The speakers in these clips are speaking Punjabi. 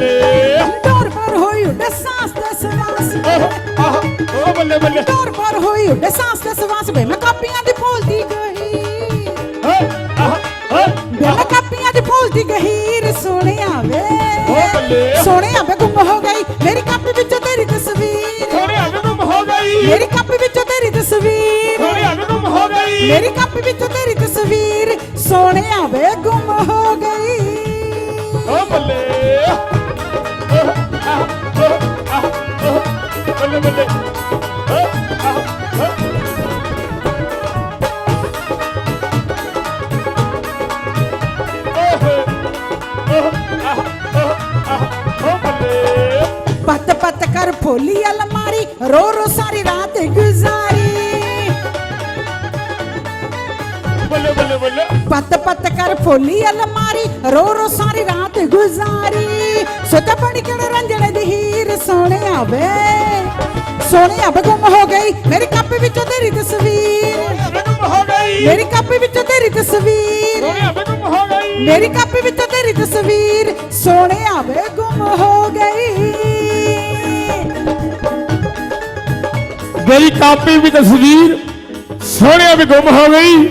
ਬੱਲੇ ਡੋਰ ਪਰ ਹੋਈ ਉੱਡੇ ਸਾਸ ਤੇ ਸਵਾਸ। ਆਹ ਆਹ ਓ ਬੱਲੇ ਬੱਲੇ। ਡੋਰ ਪਰ ਹੋਈ ਉੱਡੇ ਸਾਸ ਤੇ ਸਵਾਸ ਵੇ ਮੈਂ ਕਾਪੀਆਂ ਦੀ ਭੁੱਲਦੀ ਗਈ। ਓ ਆਹ ਓ ਵੇ ਮੈਂ ਕਾਪੀਆਂ ਦੀ ਭੁੱਲਦੀ ਗਈ ਸੋਹਣਿਆ ਵੇ। ਓ ਬੱਲੇ। ਸੋਹਣਿਆ ਵੇ ਗੁੰਮ ਹੋ ਗਈ। ਮੇਰੀ ਕਾਪੀ ਵਿੱਚੋਂ ਤੇਰੀ ਤਸਵੀਰ। ਸੋਹਣੇ ਆ ਗੁੰਮ ਹੋ ਗਈ। ਮੇਰੀ ਕਾਪੀ ਵਿੱਚੋਂ ਤੇਰੀ ਤਸਵੀਰ। ਸੋਹਣੇ ਆ ਗੁੰਮ ਹੋ ਗਈ। ਮੇਰੀ ਕਾਪੀ ਵਿੱਚੋਂ ਤੇਰੀ ਤਸਵੀਰ। ਸੋਹਣਿਆ ਵੇ ਗੁੰਮ ਹੋ ਪਤ ਪਤ ਕਰ ਫੋਲੀ ਅਲਮਾਰੀ ਰੋ ਰੋ ਸਾਰੀ ਰਾਤ ਗੁਜ਼ਾਰੀ ਬੱਲੇ ਬੱਲੇ ਬੱਲੇ ਪਤ ਪਤ ਕਰ ਫੋਲੀ ਅਲਮਾਰੀ ਰੋ ਰੋ ਸਾਰੀ ਰਾਤ ਗੁਜ਼ਾਰੀ ਸੁੱਤਾ ਬਣ ਕੇ ਰੰਜਣ ਦੀ ਹੀਰ ਸੋਹਣਿਆ ਵੇ ਸੋਹਣਿਆ ਵੇ ਹੋ ਗਈ। ਮੇਰੀ ਕਾਪੀ ਵਿੱਚੋਂ ਤੇਰੀ ਤਸਵੀਰ। ਗੁੰਮ ਹੋ ਗਈ ਮੇਰੀ ਕਾਪੀ ਵਿੱਚੋਂ ਤੇਰੀ ਤਸਵੀਰ। ਸੋਹਣਿਆ ਵੇ ਹੋ ਗਈ ਮੇਰੀ ਕਾਪੀ ਵਿੱਚੋਂ ਤੇਰੀ ਤਸਵੀਰ। ਸੋਹਣਿਆ ਵੇ ਹੋ ਗਈ। ਮੇਰੀ ਕਾਪੀ ਵੀ ਤਸਵੀਰ ਸੋਹਣਿਆ ਵੀ ਗੁੰਮ ਹੋ ਗਈ।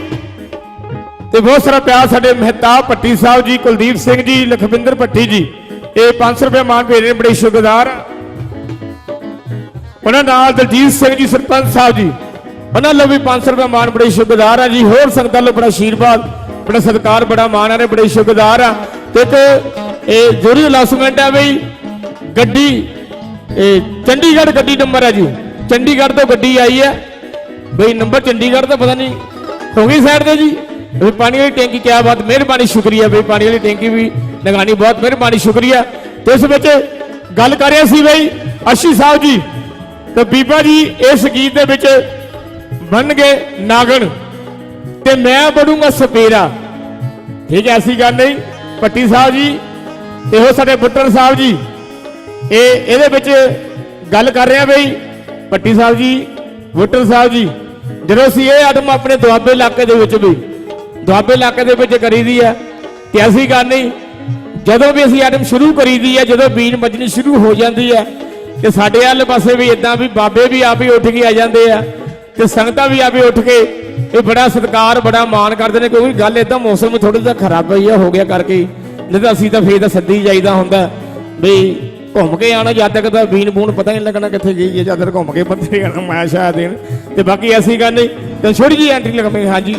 ਤੇ ਬਹੁਤ ਸਾਰਾ ਪਿਆਰ ਸਾਡੇ ਮਹਿਤਾਬ ਭੱਟੀ ਸਾਹਿਬ ਜੀ ਕੁਲਦੀਪ ਸਿੰਘ ਜੀ ਲਖਵਿੰਦਰ ਭੱਟੀ ਜੀ। ਇਹ 500 ਰੁਪਏ ਮਾਨ ਭੇਜ ਰਹੇ ਨੇ, ਬੜੇ ਸ਼ੁਕਰਗੁਜ਼ਾਰ। ਉਹਨਾਂ ਨਾਲ ਦਲਜੀਤ ਸਿੰਘ ਜੀ, ਸਰਪੰਚ ਸਾਹਿਬ ਜੀ। ਉਹਨਾਂ ਲਈ ਵੀ 500 ਰੁਪਏ ਮਾਨ ਬੜੇ ਸ਼ੁਕਰਗੁਜ਼ਾਰ ਆ ਜੀ। ਹੋਰ ਸੰਗਤਾਂ ਲਈ ਬੜਾ ਆਸ਼ੀਰਵਾਦ ਬੜਾ ਸਤਿਕਾਰ, ਬੜਾ ਮਾਣ ਆ ਨੇ, ਬੜੇ ਸ਼ੁਕਰਗੁਜ਼ਾਰ ਆ। ਤੇ ਇੱਕ ਇਹ ਜ਼ਰੂਰੀ ਅਨਾਉਂਸਮੈਂਟ ਹੈ ਬਈ ਗੱਡੀ, ਇਹ ਚੰਡੀਗੜ੍ਹ ਗੱਡੀ ਨੰਬਰ ਹੈ ਜੀ। ਚੰਡੀਗੜ੍ਹ ਤੋਂ ਗੱਡੀ ਆਈ ਹੈ ਬਈ ਨੰਬਰ ਚੰਡੀਗੜ੍ਹ ਦਾ ਪਤਾ ਨਹੀਂ ਹੋ ਗਈ ਸਾਈਡ ਤੇ ਜੀ। ਵੀ ਪਾਣੀ ਵਾਲੀ ਟੈਂਕੀ ਕਿਆ ਬਾਤ, ਮਿਹਰਬਾਨੀ, ਸ਼ੁਕਰੀਆ ਬਈ। ਪਾਣੀ ਵਾਲੀ ਟੈਂਕੀ ਵੀ ਲਗਾਣੀ ਬਹੁਤ ਮਿਹਰਬਾਨੀ, ਸ਼ੁਕਰੀਆ। ਤੇ ਇਸ ਵਿੱਚ ਗੱਲ ਕਰ ਰਿਹਾ ਸੀ ਬਈ ਅਸ਼ੀ ਸਾਹਿਬ ਜੀ। ਤਾਂ ਬੀਬਾ ਜੀ, ਇਸ ਗੀਤ ਦੇ ਵਿੱਚ ਬਣ ਗਏ ਨਾਗਣ ਤੇ ਮੈਂ ਬਣੂੰਗਾ ਸਪੇਰਾ। ਠੀਕ ਹੈ, ਐਸੀ ਗੱਲ ਨਹੀਂ। ਪੱਟੀ ਸਾਹਿਬ ਜੀ, ਇਹੋ ਸਾਡੇ ਬੁੱਟਰ ਸਾਹਿਬ ਜੀ। ਇਹ, ਇਹਦੇ ਵਿੱਚ ਗੱਲ ਕਰ ਰਿਹਾ ਬਈ। ਪੱਟੀ ਸਾਹਿਬ ਜੀ, ਬੁੱਟਰ ਸਾਹਿਬ ਜੀ, ਜਦੋਂ ਅਸੀਂ ਇਹ ਆਦਮ ਆਪਣੇ ਦੁਆਬੇ ਇਲਾਕੇ ਦੇ ਵਿੱਚ ਵੀ, ਦੁਆਬੇ ਇਲਾਕੇ ਦੇ ਵਿੱਚ ਕਰੀਦੀ ਆ ਤੇ ਐਸੀ ਗੱਲ ਨਹੀਂ। ਜਦੋਂ ਵੀ ਅਸੀਂ ਆਦਮ ਸ਼ੁਰੂ ਕਰੀਦੀ ਆ ਜਦੋਂ ਬੀਜ ਵੱਜਣੀ ਸ਼ੁਰੂ ਹੋ ਜਾਂਦੀ ਹੈ ਤੇ ਸਾਡੇ ਵਾਲੇ ਪਾਸੇ ਵੀ ਇਦਾਂ ਵੀ ਬਾਬੇ ਵੀ ਆਪ ਹੀ ਉੱਠ ਕੇ ਆ ਜਾਂਦੇ ਆ ਤੇ ਸੰਗਤਾਂ ਵੀ ਆਪ ਹੀ ਉੱਠ ਕੇ ਇਹ ਬੜਾ ਸਤਿਕਾਰ, ਬੜਾ ਮਾਣ ਕਰਦੇ ਨੇ ਕਿਉਂਕਿ ਗੱਲ ਇਦਾਂ ਮੌਸਮ ਥੋੜਾ ਜਿਹਾ ਖਰਾਬ ਹੋਈ ਆ, ਹੋ ਗਿਆ ਕਰਕੇ। ਨਹੀਂ ਤਾਂ ਅਸੀਂ ਤਾਂ ਫੇਰ ਤਾਂ ਸੱਦੀ ਜਾਈਦਾ ਹੁੰਦਾ ਵੀ ਘੁੰਮ ਕੇ ਆਣਾ ਜਦ ਤੱਕ ਤਾਂ ਬੀਨ ਬੂਨ ਪਤਾ ਨਹੀਂ ਲੱਗਣਾ ਕਿੱਥੇ ਗਈ ਹੈ ਜਦ ਤੱਕ ਘੁੰਮ ਕੇ ਪੱਤੇ ਆਣਾ ਮੈਂ ਸ਼ਾਇਦ ਦੇਣ ਤੇ ਬਾਕੀ ਐਸੀ ਗੱਲ ਨਹੀਂ। ਤਾਂ ਛੋਟੀ ਜੀ ਐਂਟਰੀ ਲਗਾਵੇਂ ਹਾਂਜੀ।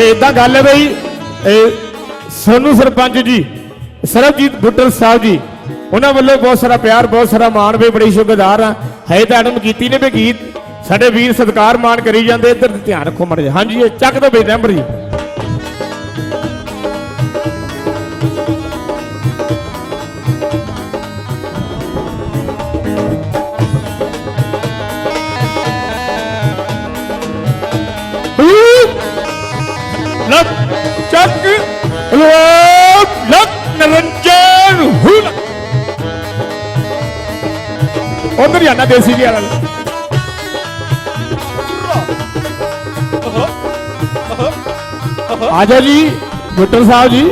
ਤੇ ਇਦਾਂ ਗੱਲ ਹੈ ਬਈ, ਇਹ ਸੋਨੂ ਸਰਪੰਚ ਜੀ, ਸਰਬਜੀਤ ਬੁੱਟਲ ਸਾਹਿਬ ਜੀ, ਉਹਨਾਂ ਵੱਲੋਂ ਬਹੁਤ ਸਾਰਾ ਪਿਆਰ, ਬਹੁਤ ਸਾਰਾ ਮਾਣ ਵੀ, ਬੜੀ ਸ਼ੁਕਰਗੁਜ਼ਾਰ ਆ ਹੈ ਤਾਂ ਅਡਮ ਕੀਤੀ ਨੇ ਵੀ ਗੀਤ, ਸਾਡੇ ਵੀਰ ਸਤਿਕਾਰ ਮਾਣ ਕਰੀ ਜਾਂਦੇ, ਇੱਧਰ ਧਿਆਨ ਰੱਖੋ ਮੜ ਹਾਂਜੀ ਚੱਕ ਦੋ ਬਈ ਨੰਬਰ ਜੀ। ਚੱਕ ਲੋਕ ਲੱਕ ਨਰੰਜਨ ਹੁਲ ਉਧਰ ਜਾਣਾ ਦੇਸੀ ਜੀ ਵਾਲਾ। ਆਜਾ ਜੀ ਬੁੱਟਰ ਸਾਹਿਬ ਜੀ।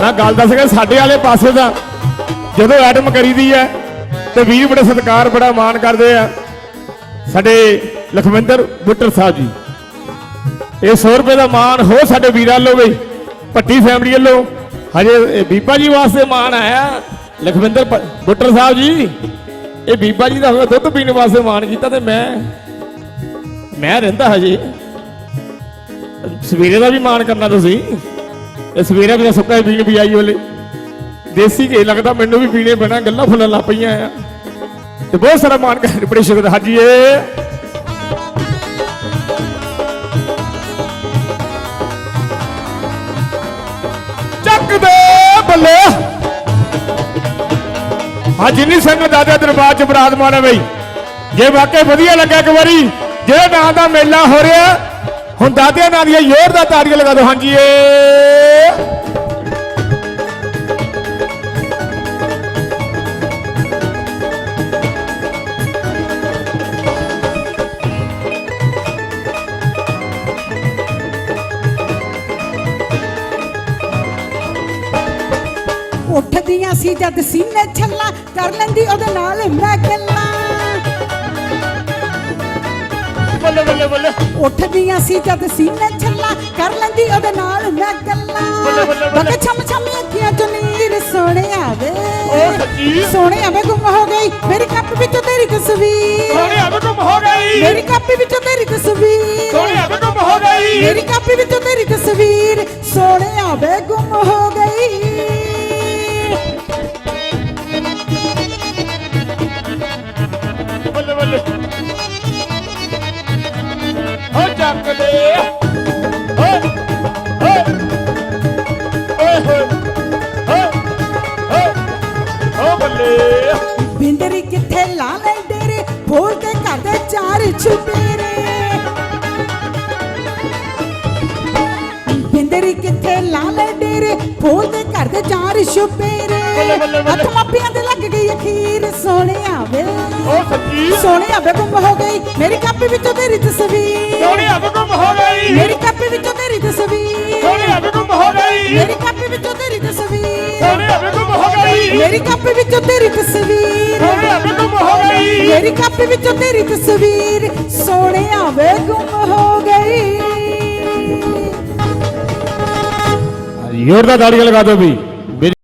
ਮੈਂ ਗੱਲ ਦੱਸ ਗਿਆ ਸਾਡੇ ਵਾਲੇ ਪਾਸੇ ਦਾ ਜਦੋਂ ਐਟਮ ਕਰੀਦੀ ਹੈ, ਤੇ ਵੀਰ ਬੜੇ ਸਤਿਕਾਰ, ਬੜਾ ਮਾਣ ਕਰਦੇ ਆ। ਸਾਡੇ ਲਖਵਿੰਦਰ ਬੁੱਟਰ ਸਾਹਿਬ ਜੀ। ਇਹ 100 ਰੁਪਏ ਦਾ ਮਾਣ ਹੋ ਸਾਡੇ ਵੀਰਾਂ ਵੱਲੋਂ ਵੀ, ਭੱਟੀ ਫੈਮਿਲੀ ਵੱਲੋਂ। ਹਜੇ ਬੀਬਾ ਜੀ ਵਾਸਤੇ ਮਾਣ ਆਇਆ, ਲਖਵਿੰਦਰ ਬੁੱਟਰ ਸਾਹਿਬ ਜੀ। ਇਹ ਬੀਬਾ ਜੀ ਦਾ ਦੁੱਧ ਪੀਣ ਵਾਸਤੇ ਮਾਣ ਕੀਤਾ ਤੇ ਮੈਂ ਮੈਂ ਰਹਿੰਦਾ ਹਜੇ। ਸਵੇਰੇ ਦਾ ਵੀ ਮਾਣ ਕਰਨਾ ਤੁਸੀਂ। ਇਹ ਸਵੇਰੇ ਵੀ ਸੁੱਕਾ ਪੀਣ ਵੀ ਆਈ ਵਾਲੇ ਦੇਸੀ ਘੇ ਲੱਗਦਾ, ਮੈਨੂੰ ਵੀ ਪੀਣੇ ਪੈਣਾ, ਗੱਲਾਂ ਫੁੱਲਾਂ ਲੱਗ ਪਈਆਂ ਆ। ਤੇ ਬਹੁਤ ਸਾਰਾ ਮਾਣ ਕਰ ਬੜੇ ਸ਼ੁਕਰ ਹਾਜੀ, ਇਹ ਚੱਕ ਬੱਲੇ। ਹਾਂ ਜਿੰਨੀ ਸੰਗਤ ਦਾਦੇ ਦਰਬਾਰ ਚ ਬਰਾਦਮਾਨ ਹੈ ਬਈ। ਜੇ ਵਾਕਈ ਵਧੀਆ ਲੱਗਾ ਇੱਕ ਵਾਰੀ, ਜਿਹੜੇ ਨਾਂ ਦਾ ਮੇਲਾ ਹੋ ਰਿਹਾ, ਹੁਣ ਦਾਦਿਆਂ ਨਾਂ ਦੀਆਂ ਜ਼ੋਰਦਾਰ ਤਾੜੀਆਂ ਲਗਾ ਦਿਓ। ਹਾਂਜੀ ਏ। ਸੀ ਜਦ ਸੀਨੇ ਛੱਲਾ ਕਰ ਲੈਂਦੀ ਉਹਦੇ ਨਾਲ ਮੈਂ ਗੱਲਾਂ ਬੱਲੇ ਬੱਲੇ ਬੱਲੇ। ਉੱਠਦੀਆਂ ਸੀ ਜਦ ਸੀਨੇ ਛੱਲਾ ਕਰ ਲੈਂਦੀ ਉਹਦੇ ਨਾਲ ਮੈਂ ਗੱਲਾਂ ਬੱਲੇ, ਛਮ ਛਮ ਅੱਖੀਆਂ ਚੋਂ ਨੀਰ ਸੋਹਣਿਆ ਵੇ। ਉਹ ਸੱਚੀ। ਸੋਹਣਿਆ ਵੇ ਗੁੰਮ ਹੋ ਗਈ। ਮੇਰੀ ਕੱਪ ਵਿੱਚੋਂ ਤੇਰੀ ਤਸਵੀਰ। ਸੋਹਣੇ ਅਬ ਗੁੰਮ ਹੋ ਗਈ। ਮੇਰੀ ਕਾਪੀ ਵਿੱਚੋਂ ਤੇਰੀ ਤਸਵੀਰ। ਸੋਹਣੇ ਅਬ ਗੁੰਮ ਹੋ ਗਈ। ਮੇਰੀ ਕਾਪੀ ਵਿੱਚੋਂ ਤੇਰੀ ਤਸਵੀਰ। ਸੋਹਣਿਆ ਵੇ ਗੁੰਮ ਹੋ ਗਈ। ਹੋ ਚੱਕ ਦੇ ਹੋ ਹੋ ਓਏ ਹੋਏ ਬੱਲੇ। ਬਿੰਦਰੀ ਕਿੱਥੇ ਲਾ ਲੈ ਡੇਰੇ? ਫੋਲ ਦੇ ਘਰ ਦੇ ਚਾਰ ਛੁਪੇਰੇ। ਬਿੰਦਰੀ ਕਿੱਥੇ ਲਾ ਲੈ ਡੇਰੇ? ਫੋਲ ਦੇ ਘਰ ਦੇ ਚਾਰ। ਹੱਥ ਮਾਪਿਆਂ ਦੇ ਲੱਗ ਗਈ ਅਖੀਰ ਸੋਹਣਿਆ ਵੇ। ਉਹ ਸੱਚੀ? ਸੋਹਣਿਆ ਵੇ ਗੁੰਮ ਹੋ ਗਈ। ਮੇਰੀ ਕਾਪੀ ਵਿੱਚੋਂ ਤੇਰੀ ਤਸਵੀਰ। ਸੋਹਣੇ ਅਬ ਗੁੰਮ ਹੋ ਗਈ। ਮੇਰੀ ਕਾਪੀ ਵਿੱਚੋਂ ਤੇਰੀ ਤਸਵੀਰ। ਸੋਹਣੇ ਅਬ ਗੁੰਮ ਹੋ ਗਈ। ਮੇਰੀ ਕਾਪੀ ਵਿੱਚੋਂ ਤੇਰੀ ਤਸਵੀਰ। ਸੋਹਣੇ ਅਬ ਗੁੰਮ ਹੋ ਗਈ। ਮੇਰੀ ਕਾਪੀ ਵਿੱਚੋਂ ਤੇਰੀ ਤਸਵੀਰ। ਸੋਹਣੇ ਅਬ ਗੁੰਮ ਹੋ ਗਈ। ਮੇਰੀ ਕਾਪੀ ਵਿੱਚੋਂ ਤੇਰੀ ਤਸਵੀਰ। ਸੋਹਣਿਆ ਵੇ ਗੁੰਮ ਹੋ ਗਈ। ਜ਼ੋਰਦਾਰ ਤਾੜੀਆਂ ਲਗਾ ਦਿਓ ਵੀ।